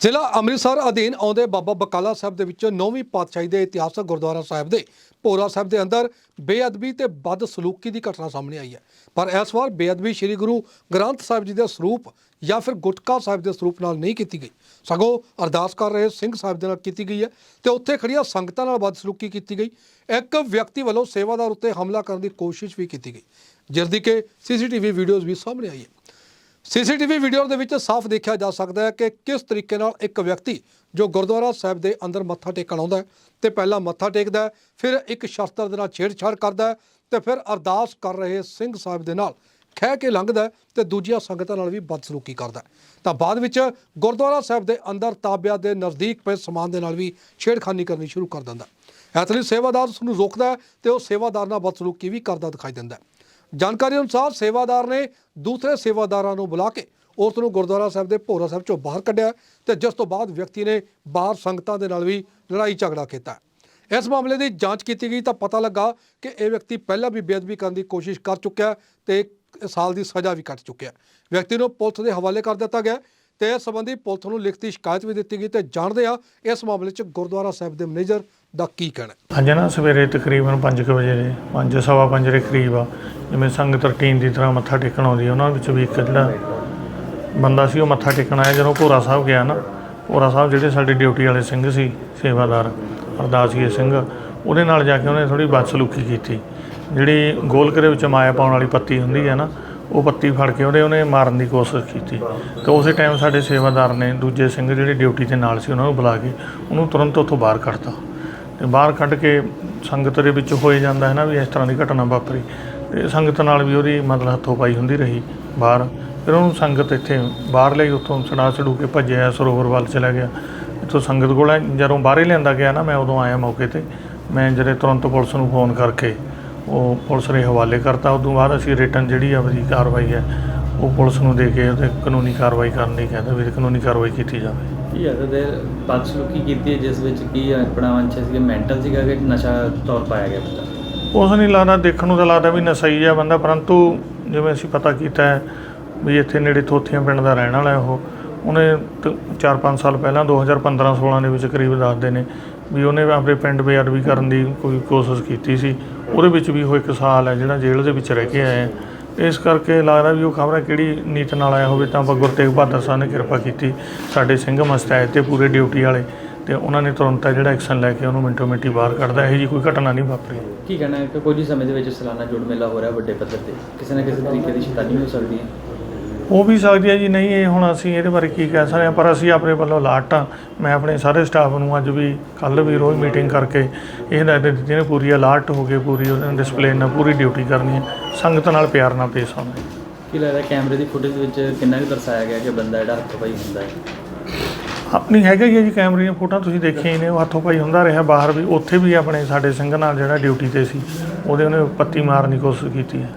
ਜ਼ਿਲ੍ਹਾ ਅੰਮ੍ਰਿਤਸਰ ਅਧੀਨ ਆਉਂਦੇ ਬਾਬਾ ਬਕਾਲਾ ਸਾਹਿਬ ਦੇ ਵਿੱਚ ਨੌਵੀਂ ਪਾਤਸ਼ਾਹੀ ਦੇ ਇਤਿਹਾਸਕ ਗੁਰਦੁਆਰਾ ਸਾਹਿਬ ਦੇ ਭੋਰਾ ਸਾਹਿਬ ਦੇ ਅੰਦਰ ਬੇਅਦਬੀ ਤੇ ਬਦ ਸਲੂਕੀ ਦੀ ਘਟਨਾ ਸਾਹਮਣੇ ਆਈ ਹੈ। ਪਰ ਇਸ ਵਾਰ ਬੇਅਦਬੀ ਸ੍ਰੀ ਗੁਰੂ ਗ੍ਰੰਥ ਸਾਹਿਬ ਜੀ ਦੇ ਸਰੂਪ ਜਾਂ ਫਿਰ ਗੁਟਕਾ ਸਾਹਿਬ ਦੇ ਸਰੂਪ ਨਾਲ ਨਹੀਂ ਕੀਤੀ ਗਈ। ਸਗੋਂ ਅਰਦਾਸ ਕਰ ਰਹੇ ਸਿੰਘ ਸਾਹਿਬ ਦੇ ਨਾਲ ਕੀਤੀ ਗਈ ਹੈ ਤੇ ਉੱਥੇ ਖੜੀਆਂ ਸੰਗਤਾਂ ਨਾਲ ਬਦ ਸਲੂਕੀ ਕੀਤੀ ਗਈ। ਇੱਕ ਵਿਅਕਤੀ ਵੱਲੋਂ ਸੇਵਾਦਾਰ ਉੱਤੇ ਹਮਲਾ ਕਰਨ ਦੀ ਕੋਸ਼ਿਸ਼ ਵੀ ਕੀਤੀ ਗਈ। ਜਿਸ ਦੀ ਕਿ ਸੀਸੀਟੀਵੀ ਵੀਡੀਓਜ਼ ਵੀ ਸਾਹਮਣੇ ਆਈ ਹੈ ਸੀਸੀਟੀਵੀ ਵੀਡੀਓ ਦੇ ਵਿੱਚ ਸਾਫ਼ ਦੇਖਿਆ ਜਾ ਸਕਦਾ ਹੈ ਕਿ ਕਿਸ ਤਰੀਕੇ ਨਾਲ ਇੱਕ ਵਿਅਕਤੀ ਜੋ ਗੁਰਦੁਆਰਾ ਸਾਹਿਬ ਦੇ ਅੰਦਰ ਮੱਥਾ ਟੇਕਣ ਆਉਂਦਾ ਹੈ, ਤੇ ਪਹਿਲਾਂ ਮੱਥਾ ਟੇਕਦਾ ਹੈ, ਫਿਰ ਇੱਕ ਸ਼ਸਤਰ ਦੇ ਨਾਲ ਛੇੜਛਾੜ ਕਰਦਾ ਹੈ, ਤੇ ਫਿਰ ਅਰਦਾਸ ਕਰ ਰਹੇ ਸਿੰਘ ਸਾਹਿਬ ਦੇ ਨਾਲ ਖਹਿ ਕੇ ਲੰਘਦਾ ਹੈ ਤੇ ਦੂਜੀਆਂ ਸੰਗਤਾਂ ਨਾਲ ਵੀ ਬਦਸਲੂਕੀ ਕਰਦਾ ਤਾਂ ਬਾਅਦ ਵਿੱਚ ਗੁਰਦੁਆਰਾ ਸਾਹਿਬ ਦੇ ਅੰਦਰ ਤਾਬਿਆਂ ਦੇ ਨਜ਼ਦੀਕ ਪਏ ਸਮਾਨ ਦੇ ਨਾਲ ਵੀ ਛੇੜਖਾਨੀ ਕਰਨੀ ਸ਼ੁਰੂ ਕਰ ਦਿੰਦਾ ਹੈ। ਇਸ ਲਈ ਸੇਵਾਦਾਰ ਉਸ ਨੂੰ ਰੋਕਦਾ ਹੈ ਤੇ ਉਹ ਸੇਵਾਦਾਰ ਨਾਲ ਬਦਸਲੂਕੀ ਵੀ ਕਰਦਾ ਦਿਖਾਈ ਦਿੰਦਾ ਜਾਣਕਾਰੀ ਅਨੁਸਾਰ ਸੇਵਾਦਾਰ ਨੇ ਦੂਸਰੇ ਸੇਵਾਦਾਰਾਂ ਨੂੰ ਬੁਲਾ ਕੇ ਉਸ ਨੂੰ ਗੁਰਦੁਆਰਾ ਸਾਹਿਬ ਦੇ ਭੋਰਾ ਸਾਹਿਬ ਚੋਂ ਬਾਹਰ ਕੱਢਿਆ ਤੇ ਜਿਸ ਤੋਂ ਬਾਅਦ ਵਿਅਕਤੀ ਨੇ ਬਾਹਰ ਸੰਗਤਾਂ ਦੇ ਨਾਲ ਵੀ ਲੜਾਈ ਝਗੜਾ ਕੀਤਾ। ਇਸ ਮਾਮਲੇ ਦੀ ਜਾਂਚ ਕੀਤੀ ਗਈ ਤਾਂ ਪਤਾ ਲੱਗਾ ਕਿ ਇਹ ਵਿਅਕਤੀ ਪਹਿਲਾਂ ਵੀ ਬੇਅਦਬੀ ਕਰਨ ਦੀ ਕੋਸ਼ਿਸ਼ ਕਰ ਚੁੱਕਿਆ ਹੈ ਤੇ ਸਾਲ ਦੀ ਸਜ਼ਾ ਵੀ ਕੱਟ ਚੁੱਕਿਆ। ਵਿਅਕਤੀ ਨੂੰ ਪੁਲਿਸ ਦੇ ਹਵਾਲੇ ਕਰ ਦਿੱਤਾ ਗਿਆ ਹੈ ਤੇ ਇਸ ਸੰਬੰਧੀ ਪੁਲਿਸ ਨੂੰ ਲਿਖਤੀ ਸ਼ਿਕਾਇਤ ਵੀ ਦਿੱਤੀ ਗਈ ਤੇ ਜਾਣਦੇ ਆ ਇਸ ਮਾਮਲੇ 'ਚ ਗੁਰਦੁਆਰਾ ਸਾਹਿਬ ਦੇ ਮੈਨੇਜਰ ਦਾ ਕੀ ਕਹਿਣਾ ਅੱਜ ਨਾ ਸਵੇਰੇ ਤਕਰੀਬਨ 5 ਵਜੇ ਦੇ ਪੰਜ ਸਵਾ ਪੰਜ ਦੇ ਕਰੀਬ ਆ ਜਿਵੇਂ ਸੰਗਤ ਰੁਟੀਨ ਦੀ ਤਰ੍ਹਾਂ ਮੱਥਾ ਟੇਕਣ ਆਉਂਦੀ ਆ, ਉਹਨਾਂ ਵਿੱਚ ਵੀ ਇੱਕ ਜਿਹੜਾ ਬੰਦਾ ਸੀ ਉਹ ਮੱਥਾ ਟੇਕਣ ਆਇਆ ਜਦੋਂ ਭੋਰਾ ਸਾਹਿਬ ਗਿਆ ਨਾ ਭੋਰਾ ਸਾਹਿਬ ਜਿਹੜੇ ਸਾਡੇ ਡਿਊਟੀ ਵਾਲੇ ਸਿੰਘ ਸੀ ਸੇਵਾਦਾਰ ਅਰਦਾਸੀਏ ਸਿੰਘ ਉਹਦੇ ਨਾਲ ਜਾ ਕੇ ਉਹਨੇ ਥੋੜੀ ਬਦਸਲੂਕੀ ਕੀਤੀ। ਜਿਹੜੀ ਗੋਲਕ ਦੇ ਵਿੱਚ ਮਾਇਆ ਪਾਉਣ ਵਾਲੀ ਪੱਤੀ ਹੁੰਦੀ ਹੈ ਨਾ ਉਹ ਪੱਤੀ ਫੜ ਕੇ ਉਹਦੇ ਉਹਨੇ ਮਾਰਨ ਦੀ ਕੋਸ਼ਿਸ਼ ਕੀਤੀ। ਤੇ ਉਸੇ ਟਾਈਮ ਸਾਡੇ ਸੇਵਾਦਾਰ ਨੇ ਦੂਜੇ ਸਿੰਘ ਜਿਹੜੇ ਡਿਊਟੀ ਤੇ ਨਾਲ ਸੀ ਉਹਨਾਂ ਨੂੰ ਬੁਲਾ ਕੇ ਉਹਨੂੰ ਤੁਰੰਤ ਉੱਥੋਂ ਬਾਹਰ ਕੱਢਤਾ। ਤੇ ਬਾਹਰ ਕੱਢ ਕੇ ਸੰਗਤ ਦੇ ਵਿੱਚ ਹੋਏ ਜਾਂਦਾ ਹੈ ਨਾ ਵੀ ਇਸ ਤਰ੍ਹਾਂ ਦੀ ਘਟਨਾ ਵਾਪਰੀ। ਤੇ ਸੰਗਤ ਨਾਲ ਵੀ ਉਹਦੀ ਮਤਲਬ ਹੱਥੋਂ ਪਾਈ ਹੁੰਦੀ ਰਹੀ ਬਾਹਰ। ਫਿਰ ਉਹਨੂੰ ਸੰਗਤ ਇੱਥੇ ਬਾਹਰ ਲਈ ਉੱਥੋਂ ਛੜਾ ਛੜੂ ਕੇ ਭੱਜਿਆ, ਸਰੋਵਰ ਵੱਲ ਚਲਾ ਗਿਆ। ਇੱਥੋਂ ਸੰਗਤ ਕੋਲ ਜਦੋਂ ਬਾਹਰੇ ਲਿਆਂਦਾ ਗਿਆ ਨਾ, ਮੈਂ ਉਦੋਂ ਆਇਆ ਮੌਕੇ ਤੇ। ਮੈਂ ਜਿਹੜੇ ਤੁਰੰਤ ਪੁਲਿਸ ਨੂੰ ਫੋਨ ਕਰਕੇ ਉਹ ਪੁਲਿਸ ਦੇ ਹਵਾਲੇ ਕਰਤਾ। ਉਦੋਂ ਬਾਅਦ ਅਸੀਂ ਰਿਟਰਨ ਜਿਹੜੀ ਆ ਉਹਦੀ ਕਾਰਵਾਈ ਹੈ, ਉਹ ਪੁਲਿਸ ਨੂੰ ਦੇ ਕੇ ਉਹਤੇ ਕਾਨੂੰਨੀ ਕਾਰਵਾਈ ਕਰਨ ਲਈ ਕਹਿੰਦਾ ਵੀ ਕਾਨੂੰਨੀ ਕਾਰਵਾਈ ਕੀਤੀ ਜਾਵੇ। ਕੀ ਹੈ, ਤੇ ਬਦਸਲੂਕੀ ਕੀਤੀ ਹੈ, ਜਿਸ ਵਿੱਚ ਕੀ ਆਪਣਾ ਵੰਸ਼ ਸੀ ਮੈਂਟਲ ਸੀਗਾ ਕਿ ਨਸ਼ਾ ਤੌਰ ਪਾਇਆ ਗਿਆ ਬੰਦਾ। ਉਸ ਨਹੀਂ ਲੱਗਦਾ, ਦੇਖਣ ਨੂੰ ਤਾਂ ਲੱਗਦਾ ਵੀ ਨਸ਼ਾ ਹੀ ਆ ਬੰਦਾ, ਪਰੰਤੂ ਜਿਵੇਂ ਅਸੀਂ ਪਤਾ ਕੀਤਾ ਹੈ ਵੀ ਇੱਥੇ ਨੇੜੇ ਥੋਥੀਆਂ ਪਿੰਡ ਦਾ ਰਹਿਣ ਵਾਲਾ ਉਹ, ਉਹਨੇ 4-5 ਸਾਲ ਪਹਿਲਾਂ 2015-16 ਦੇ ਵਿੱਚ ਕਰੀਬ ਦੱਸਦੇ ਨੇ ਵੀ ਉਹਨੇ ਆਪਣੇ ਪਿੰਡ ਬੇਅਦਬੀ ਕਰਨ ਦੀ ਕੋਈ ਕੋਸ਼ਿਸ਼ ਕੀਤੀ ਸੀ। ਉਹਦੇ ਵਿੱਚ ਵੀ ਉਹ ਇੱਕ ਸਾਲ ਹੈ ਜਿਹੜਾ ਜੇਲ੍ਹ ਦੇ ਵਿੱਚ ਰਹਿ ਕੇ ਆਇਆ ਇਸ ਕਰਕੇ ਲੱਗਦਾ ਵੀ ਉਹ ਖਬਰ ਕਿਹੜੀ ਨੀਤ ਨਾਲ ਆਇਆ ਹੋਵੇ ਤਾਂ ਗੁਰੂ ਤੇਗ ਬਹਾਦਰ ਸਾਹਿਬ ਨੇ ਕਿਰਪਾ ਕੀਤੀ ਸਾਡੇ ਸਿੰਘ ਮਸਤੈਦ ਤੇ ਪੂਰੇ ਡਿਊਟੀ ਵਾਲੇ ਤੇ ਉਹਨਾਂ ਨੇ ਤੁਰੰਤ ਜਿਹੜਾ ਐਕਸ਼ਨ ਲੈ ਕੇ ਉਹਨੂੰ ਮਿੰਟੋ ਮਿੰਟੀ ਬਾਹਰ ਕੱਢਦਾ। ਇਹੋ ਜੀ ਕੋਈ ਘਟਨਾ ਨਹੀਂ ਵਾਪਰੀ। ਕੀ ਕਹਿਣਾ ਹੈ ਕਿ ਕੁਝ ਸਮੇਂ ਦੇ ਵਿੱਚ ਸਾਲਾਨਾ ਜੁੜ ਮੇਲਾ ਹੋ ਰਿਹਾ ਵੱਡੇ ਪੱਧਰ ਤੇ। ਕਿਸੇ ਨਾ ਕਿਸੇ ਤਰੀਕੇ ਦੀ ਸ਼ੈਤਾਨੀ ਹੋ ਸਕਦੀ ਹੈ। ਹੋ ਵੀ ਸਕਦੀ ਹੈ ਜੀ ਨਹੀਂ ਇਹ ਹੁਣ ਅਸੀਂ ਇਹਦੇ ਬਾਰੇ ਕੀ ਕਹਿ ਸਕਦੇ ਹਾਂ ਪਰ ਅਸੀਂ ਆਪਣੇ ਵੱਲੋਂ ਅਲਰਟ ਹਾਂ। ਮੈਂ ਆਪਣੇ ਸਾਰੇ ਸਟਾਫ ਨੂੰ ਅੱਜ ਵੀ ਕੱਲ ਵੀ ਰੋਜ਼ ਮੀਟਿੰਗ ਕਰਕੇ ਇਹ ਹਦਾਇਤ ਦਿੱਤੀ ਨੇ ਪੂਰੀ ਅਲਰਟ ਹੋ ਕੇ ਪੂਰੀ ਉਹਨਾਂ ਡਿਸਪਲਿਨ ਨਾਲ ਪੂਰੀ ਡਿਊਟੀ ਕਰਨੀ ਹੈ। ਸੰਗਤ ਨਾਲ ਪਿਆਰ ਨਾਲ ਪੇਸ਼ ਆਉਣਾ ਕੀ ਲੱਗਦਾ ਕੈਮਰੇ ਦੀ ਫੁਟੇਜ ਵਿੱਚ ਕਿੰਨਾ ਕੁ ਦਰਸਾਇਆ ਗਿਆ ਕਿ ਬੰਦਾ ਜਿਹੜਾ ਹੱਥੋਂ ਪਾਈ ਹੁੰਦਾ ਹੈ? ਆਪਣੀ ਹੈਗਾ ਹੀ ਹੈ ਜੀ ਕੈਮਰੇ ਦੀਆਂ ਫੋਟੋਆਂ ਤੁਸੀਂ ਦੇਖੀਆਂ ਹੀ ਨੇ ਉਹ ਹੱਥੋਂ ਪਾਈ ਹੁੰਦਾ ਰਿਹਾ ਬਾਹਰ ਵੀ। ਉੱਥੇ ਵੀ ਆਪਣੇ ਸਾਡੇ ਸਿੰਘ ਨਾਲ ਜਿਹੜਾ ਡਿਊਟੀ ਤੇ ਸੀ ਉਹਦੇ ਉਹਨੇ ਪੱਤੀ ਮਾਰਨ ਦੀ ਕੋਸ਼ਿਸ਼ ਕੀਤੀ ਹੈ।